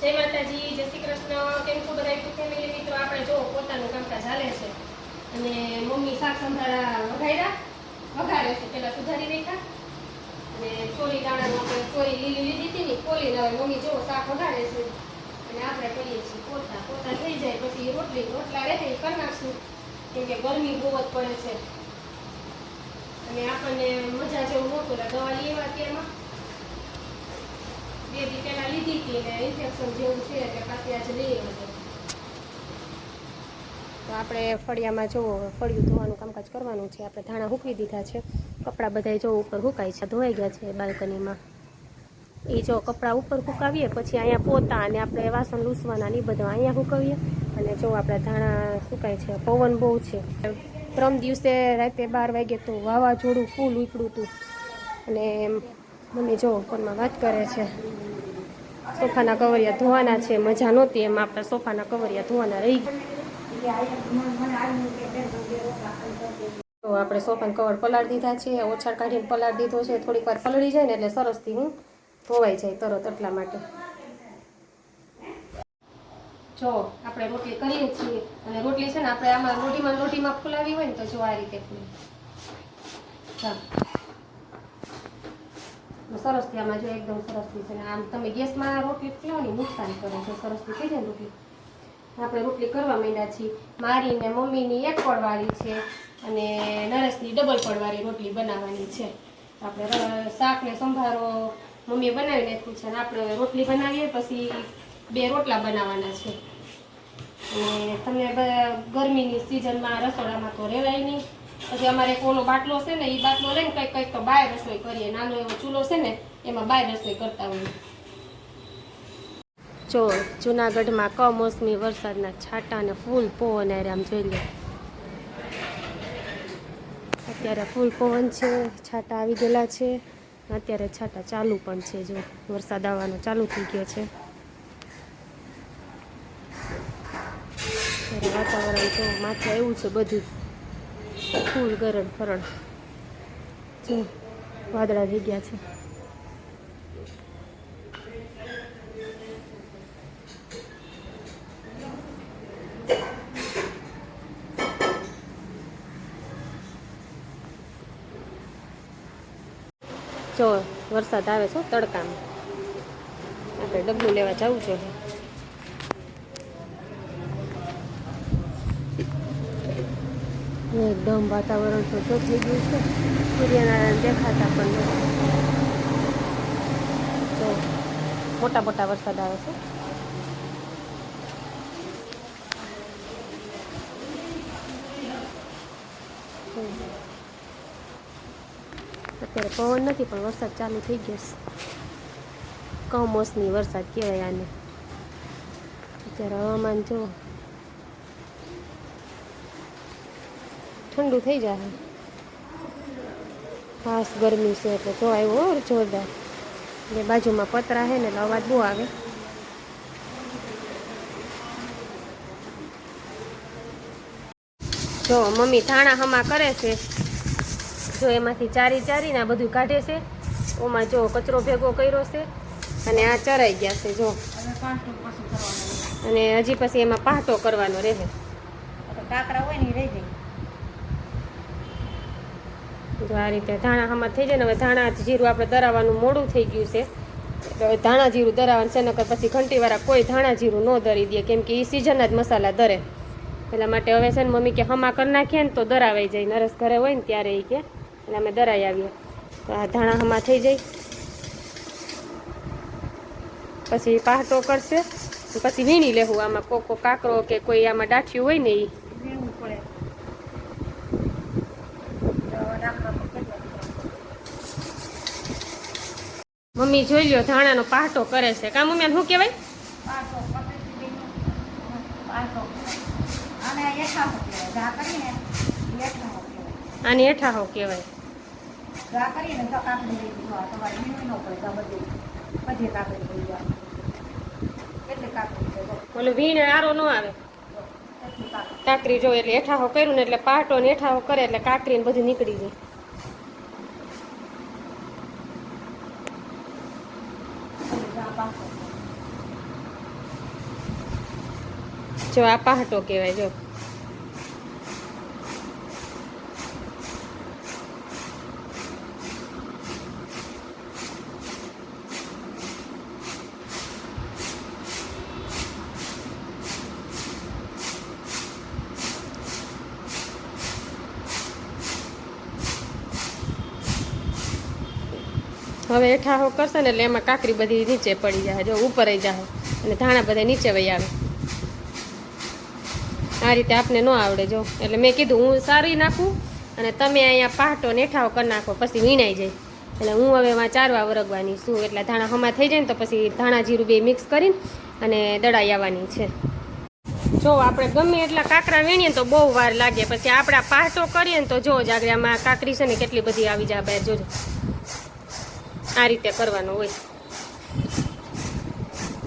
જય માતાજી, જય શ્રી કૃષ્ણ. કેમ છો બધા ફેમિલી મિત્રો, આપણે જો પોતાનું કામકાજ ચાલે છે અને મમ્મી શાક સંભાળા વઘાર્યા. વઘારે છે, પેલા સુધારી રાખ્યા અને ચોરી દાણાનું આપણે ચોરી લીલી લીધી હતી ને ખોલીને હવે મમ્મી જો શાક વઘારે છે. અને આપણે કરીએ છીએ પોતા. પોતા થઈ જાય, પછી રોટલી, રોટલા રહે એ કરી નાખશું. કેમ ગરમી બહુ જ પડે છે. અને આપણને મજા જેવું નહોતું, એટલે દવા લેવા અત્યારમાં. તો આપણે ફળિયામાં જો ફળિયું ધોવાનું કામકાજ કરવાનું છે, આપણે ધાણા હૂકવી દીધા છે. કપડાં બધાય જો ઉપર હુકાય છે, ધોવાઈ ગયા છે બાલ્કનીમાં. એ જો કપડાં ઉપર હુકાવીએ, પછી અહીંયા પોતા અને આપણે વાસણ લૂસવાના ને બધા અહીંયા હુકાવીએ. અને જો આપણે ધાણા સુકાય છે, પવન બહુ છે. ત્રણ દિવસે રાતે બાર વાગે તો વાવાઝોડું ફૂલ ઉપડ્યું હતું. અને મમ્મી જો ફોનમાં વાત કરે છે. સોફાના કવરિયા ધોવાના છે, મજા નહોતી એમ, આપણે સોફાના કવરિયા ધોવાના રહી તો આપણે સોફાના કવર પલાળી દીધા છે, ઓછાળ કાઢીને પલાળી દીધો છે, થોડીક વાર પલળી જાય ને એટલે સરસથી હું ધોવાઈ જાય તરત એટલા માટે. જો, આપણે રોટલી કરીએ છીએ અને રોટલી છે ને આપણે આમાં રોટીમાં રોટીમાં ફૂલાવી હોય ને તો જો આ રીતે ફૂલે. ચાલો સરસથી આમાં જો એકદમ સરસથી છે ને આમ તમે ગેસમાં રોટલી ફૂલાવો ને નુકસાન કરે છે સરસથી થઈ જાય રોટલી. આપણે રોટલી કરવા માંડ્યા છીએ. મારી ને મમ્મીની એક પડવાળી છે અને નરેશની ડબલ પડવાળી રોટલી બનાવવાની છે. આપણે શાક ને સંભારો મમ્મીએ બનાવી નાખ્યું છે અને આપણે રોટલી બનાવીએ પછી બે રોટલા બનાવવાના છે. અને તમે ગરમીની સિઝનમાં રસોડામાં તો રહેવાય નહીં. પછી અમારે એક બાટલો છે ને એ બાટલો લઈને કંઈક કંઈક તો બાય રસોઈ કરીએ. નાનો એવો ચૂલો છે ને, એમાં બાય રસોઈ કરતા હોઈએ. જો, જુનાગઢમાં કમોસમી વરસાદના છાંટા અને ફૂલ પવન આમ જોઈ લો. અત્યારે ફૂલ પવન છે, છાંટા આવી ગયેલા છે, અત્યારે છાંટા ચાલુ પણ છે, જો વરસાદ આવવાનો ચાલુ થઈ ગયો છે. વાતાવરણ જો માથે એવું છે બધું ફૂલ ગરડ ફરડ જો, વાદળા થઈ ગયા છે. જો, વરસાદ આવે છે તડકામાં. આપણે ડબ્બુ લેવા જવું છે એકદમ વાતાવરણ જો થઈ ગયું છે. સૂર્યનારાયણ દેખાતા પણ નથી. તો મોટા મોટા વરસાદ આવે છે. અત્યારે પવન નથી, પણ વરસાદ ચાલુ થઈ ગયો છે. કમોસમી વરસાદ કહેવાય આને. અત્યારે હવામાન જો ઠંડુ થઈ જાય ખાસ ગરમી છે એટલે જો આવ્યો જોરદાર. એટલે બાજુમાં પતરા છે ને એટલે અવાજ બહુ આવે. જો મમ્મી ધાણા હમા કરે છે. જો એમાંથી ચારી ચારીને આ બધું કાઢે છે. ઓમાં જો કચરો ભેગો કર્યો છે અને આ ચરાઈ ગયા છે, જો. અને હજી પછી એમાં પાટો કરવાનો રહે. કાકરા હોય ને રહી જાય. જો આ રીતે ધાણા હમા થઈ જાય ને હવે ધાણા જીરું આપણે દરાવવાનું મોડું થઈ ગયું છે. તો હવે ધાણા જીરું દરાવવાનું છે, નકર પછી ઘંટીવાળા કોઈ ધાણા જીરું ન દરી દે, કેમ કે એ સિઝનના જ મસાલા દરે. એટલા માટે હવે છે ને મમ્મી કે હમા કરી નાખીએ ને તો દરાવાઈ જાય, નરસ ઘરે હોય ને ત્યારે એ કે એટલે અમે દરાઈ આવીએ. તો આ ધાણા હમા થઈ જાય. પછી પાહટો કરશે, પછી વીણી લેવું આમાં કોકો, કાકરો કે કોઈ આમાં ડાઠિયું હોય ને એ વીણવું પડે તો રાખવા તો કેટલા મમ્મી જોઈ લ્યો ધાણાનો પાટો કરે છે. કા મમ્મી શું કહેવાય? આની હેઠાહો કહેવાય. ઓલું વીણે આરો ન આવે. કાકરી જો એટલે એઠાહો કર્યું ને એટલે પાટો ને હેઠાહો કરે એટલે કાકરી ને બધું નીકળી જાય બધી ઘા પાંચસો જો આ પહાટો કહેવાય, જો. હવે ઠાહો કરશે ને એટલે એમાં કાકરી બધી નીચે પડી જાય, જો ઉપર જાય, અને ધાણા બધા નીચે વહી આવે. આ રીતે આપને ન આવડે જો. એટલે મેં કીધું હું સારી નાખું અને તમે અહીંયા પાટો નેઠાઓ કરી નાખો, પછી વીણાઈ જાય. એટલે હું હવે એમાં ચારવા વરગવાની છું. એટલે ધાણા હમા થઈ જાય ને તો પછી ધાણા જીરું બે મિક્સ કરીને અને દડાઈ આવવાની છે. જો આપણે ગમે એટલા કાકરા વીણીએ તો બહુ વાર લાગે. પછી આપણે પાટો કરીએ ને તો જો જ આગળ આમાં કાકરી છે ને કેટલી બધી આવી જાય બહાર જોજો આ રીતે કરવાનું હોય.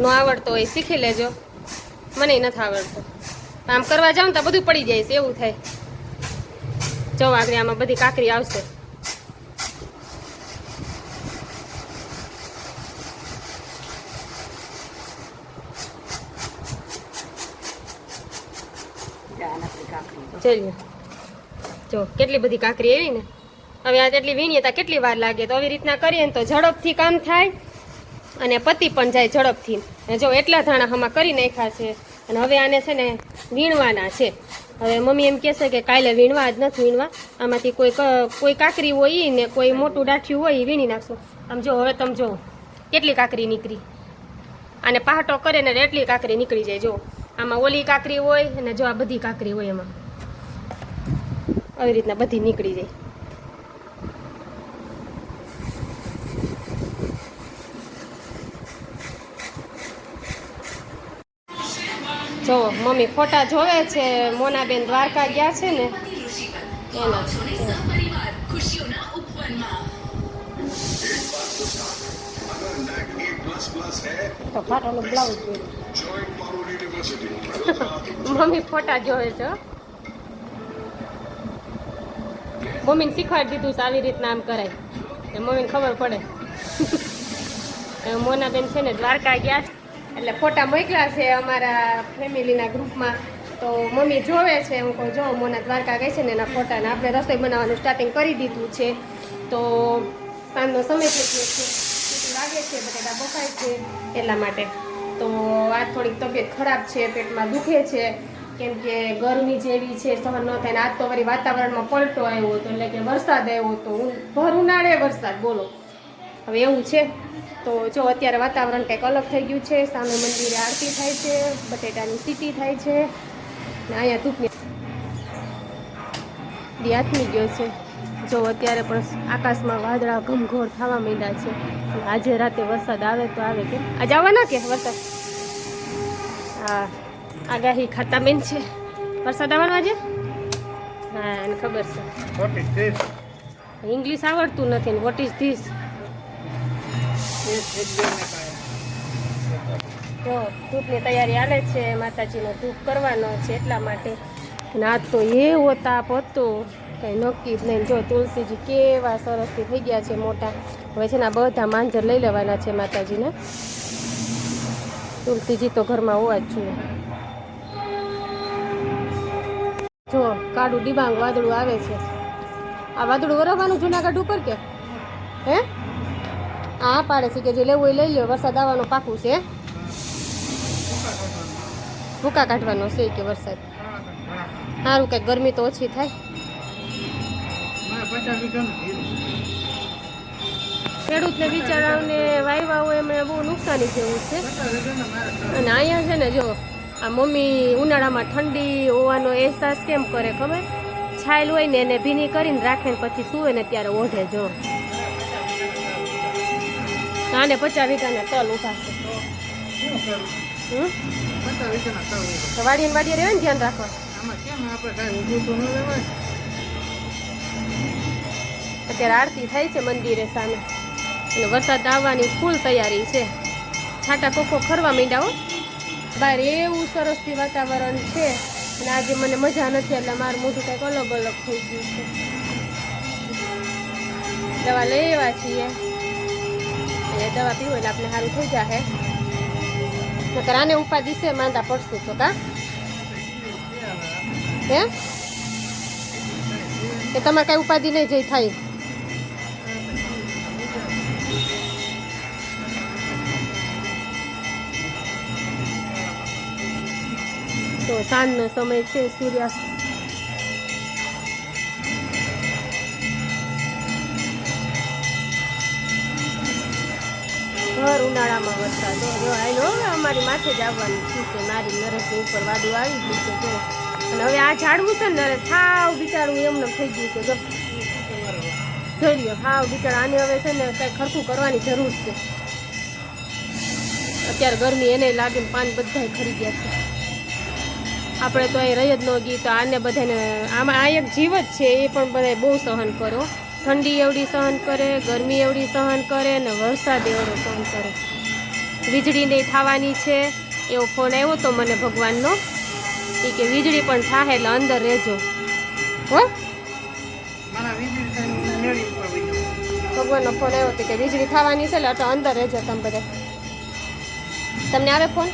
નો આવડતો હોય શીખી લેજો. મને નથી આવડતો. આમ કરવા જાઉં તો બધું પડી જાય છે, એવું થાય. જો આગળ આમાં બધી કાકરી આવશે. ચલ્યો જો, કેટલી બધી કાકરી એવી ને. હવે આ એટલી વીણીએ તો કેટલી વાર લાગે? તો આવી રીતના કરીએ ને તો ઝડપથી કામ થાય અને પતિ પણ જાય ઝડપથી. જો, એટલા ધાણા હમા કરી નાખ્યા છે. અને હવે આને છે ને વીણવાના છે. હવે મમ્મી એમ કહેશે કે કાલે વીણવા જ નથી વીણવા. આમાંથી કોઈ કોઈ કાકરી હોય ને કોઈ મોટું ડાઠિયું હોય એ વીણી નાખશું. આમ જો, હવે તમે જો, કેટલી કાકરી નીકળી. અને પહાટો કરે ને એટલી કાકરી નીકળી જાય, જો. આમાં ઓલી કાકરી હોય અને જો આ બધી કાકરી હોય એમાં. આવી રીતના બધી નીકળી જાય. જો, મમ્મી ફોટા જોવે છે, મોનાબેન દ્વારકા ગયા છે ને, એના. તો ફાટાનો બ્લાઉઝ મમ્મી ફોટા જોવે છે. મમ્મીને શીખવાડી દીધું છે આવી રીતના આમ કરાય. મમ્મીને ખબર પડે. મોનાબેન છે ને દ્વારકા ગયા છે. એટલે ફોટા મોકલ્યા છે અમારા ફેમિલીના ગ્રુપમાં. તો મમ્મી જોવે છે, હું કહું, જો, મોના દ્વારકા ગઈ છે ને એના ફોટાને આપણે રસોઈ બનાવવાનું સ્ટાર્ટિંગ કરી દીધું છે. તો સાંજનો સમય થઈ ગયો છે લાગે છે બટેટા બફાય છે એટલા માટે. તો આ થોડીક તબિયત ખરાબ છે, પેટમાં દુખે છે. કેમ કે ગરમી જેવી છે, સહન ન થાય ને આજ તો વળી વાતાવરણમાં પલટો આવ્યો હતો, એટલે કે વરસાદ આવ્યો હતો. ભર ઉનાળે વરસાદ, બોલો. હવે એવું છે. તો જો અત્યારે વાતાવરણ કંઈક અલગ થઈ ગયું છે સામે મંદિરે આરતી થાય છે બટેટાની સીટી થાય છે ને અહીંયા ધૂપની આથમી ગયો છે. જો અત્યારે પણ આકાશમાં વાદળા ઘમઘોર થવા માંડ્યા છે. આજે રાતે વરસાદ આવે તો આવે કે? આજે આવવાના કે વરસાદ? હા આગાહી ખાતા બેન છે. વરસાદ આવવાનો આજે? હા એને ખબર છે. ઇંગ્લિશ આવડતું નથી વોટ ઇઝ ધીસ જો, ધૂપની તૈયારી હાલે છે, માતાજીનો ધૂપ કરવાનો છે એટલા માટે. ના તો એવો તાપ હતો, કંઈ નક્કી જ નહીં. જો, તુલસીજી કેવા સરસથી થઈ ગયા છે મોટા. હવે છે ને બધા માંજર લઈ લેવાના છે માતાજીને. તુલસીજી તો ઘરમાં હોવા જ જોઈએ. જો, કાળું ડિબાંગ વાદળું આવે છે. આ વાદળું વરવવાનું જુનાગઢ ઉપર કે? હે? હા પાડે છે કે જે લેવું એ લઈ લો વરસાદ આવવાનું પાકું છે. ભૂકા કાઢવાનો છે કે વરસાદ. સારું કંઈક ગરમી તો ઓછી થાય. ખેડૂતને બિચારાઓને વાયવા હોય એમને બહુ નુકસાની જેવું છે. અને અહીંયા છે ને જો, આ મમ્મી ઉનાળામાં ઠંડી હોવાનો અહેસાસ કેમ કરે ખબર? છાયલ હોય ને એને ભીની કરીને રાખે ને પછી સુવે ને ત્યારે ઓઢે જો. આને પચાસ વીઘાના તલ ઊભા છે? તો વાડીએ રહેવાય ને ધ્યાન રાખો અત્યારે આરતી થાય છે મંદિરે સામે. અને વરસાદ આવવાની ફૂલ તૈયારી છે. છાટા કોકો ખરવા માંડ્યા હો. બહાર એવું સરસથી વાતાવરણ છે. અને આજે મને મજા નથી એટલે મારું મોઢું કંઈક અલગ અલગ થઈ ગયું છે. દવા લેવા છીએ. એટલે દવા પીવો એટલે આપણે સારું થઈ જશે નકર આને ઉપાધિ છે, માંદા પડશું તો કા? હે? એ તમારે કઈ ઉપાધિ નહીં જઈ થાય. તો સાંજનો સમય છે સૂર્યાસ્ત ઉનાળામાં વરસાદ જો આયલો હવે અમારી માથે જ આવવાનું છે. મારી નરેશની ઉપર વાદળું આવી ગયું છે, જો. અને હવે આ ઝાડવું છે ને નરસ, હાવ બિચારું એમને થઈ ગયું છે, જો. જોઈ લ્યો બિચારા, આને હવે છે ને કંઈ ખરખું કરવાની જરૂર છે. અત્યારે ગરમી એને લાગે ને પાન બધા ખરી ગયા છે. આપણે તો અહીં રહી જ ન ગઈ, તો આને બધાને આમાં આ એક જીવ જ છે, એ પણ બધા બહુ સહન કરો. ઠંડી એવડી સહન કરે ગરમી એવડી સહન કરે ને વરસાદ એવડો સહન કરે. વીજળી નહીં થવાની છે. એવો ફોન આવ્યો તો મને ભગવાનનો. એ કે વીજળી પણ થાય એટલે અંદર રહેજો. હો. ભગવાનનો ફોન આવ્યો હતો કે વીજળી થવાની છે એટલે અંદર રહેજો તમે બધા. તમને આવે ફોન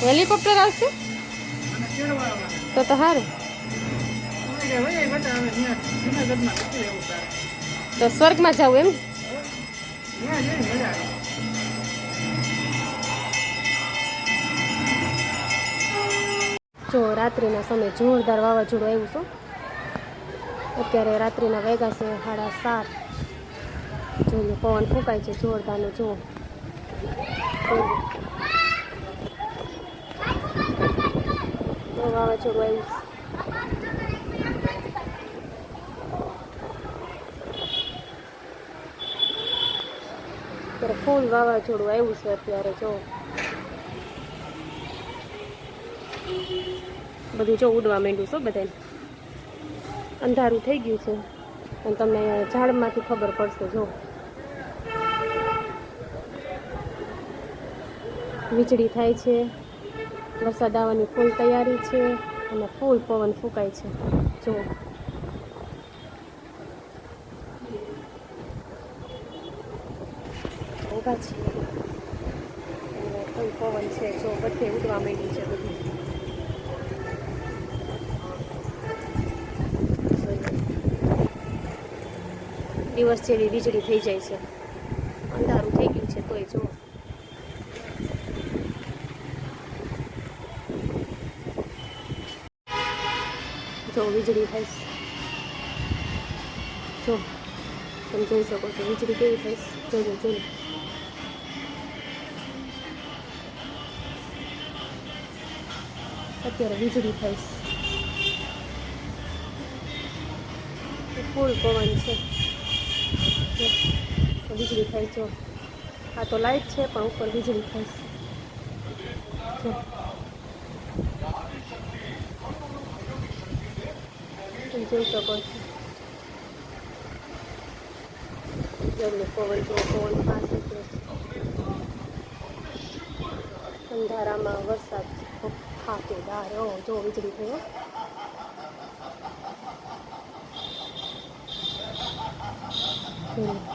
તો હેલિકોપ્ટર આવશે. તો તો તારે. તો સ્વર્ગમાં જવું એમ જઈને. જો રાત્રિના સમયે જોરદાર વાવાઝોડું આવ્યું છું અત્યારે રાત્રિના વેગા છે સાડા સાત જોઈએ પવન ફૂંકાય છે જોરદારનો, જો જો વાવાઝોડું આવ્યું અત્યારે ફૂલ વાવાઝોડું આવ્યું છે અત્યારે, જો. બધું જો ઉડવા માંડ્યું છે બધાને અંધારું થઈ ગયું છે. અને તમને ઝાડમાંથી ખબર પડશે, જો. વીજળી થાય છે. વરસાદ આવવાની ફૂલ તૈયારી છે અને ફૂલ પવન ફૂંકાય છે. જો ઊભા અને ફૂલ પવન છે. જો બધે ઉડવા માંડ્યું છે બધું. દિવસ જેવી વીજળી થઈ જાય છે. અંધારું થઈ ગયું છે તોય જો જો વીજળી થાય. જો, તમે જોઈ શકો છો, વીજળી કેવી થાય. જોજો જોજો. અત્યારે વીજળી થાય. ફૂલ પવન છે. વીજળી થાય, જો. આ તો લાઈટ છે, પણ ઉપર વીજળી થાય. જો. જોઈ શકો છો જલ્દી પવન જો પવન પાસે અંધારામાં વરસાદ ખાતે દાર જો વીજળી થયો હમ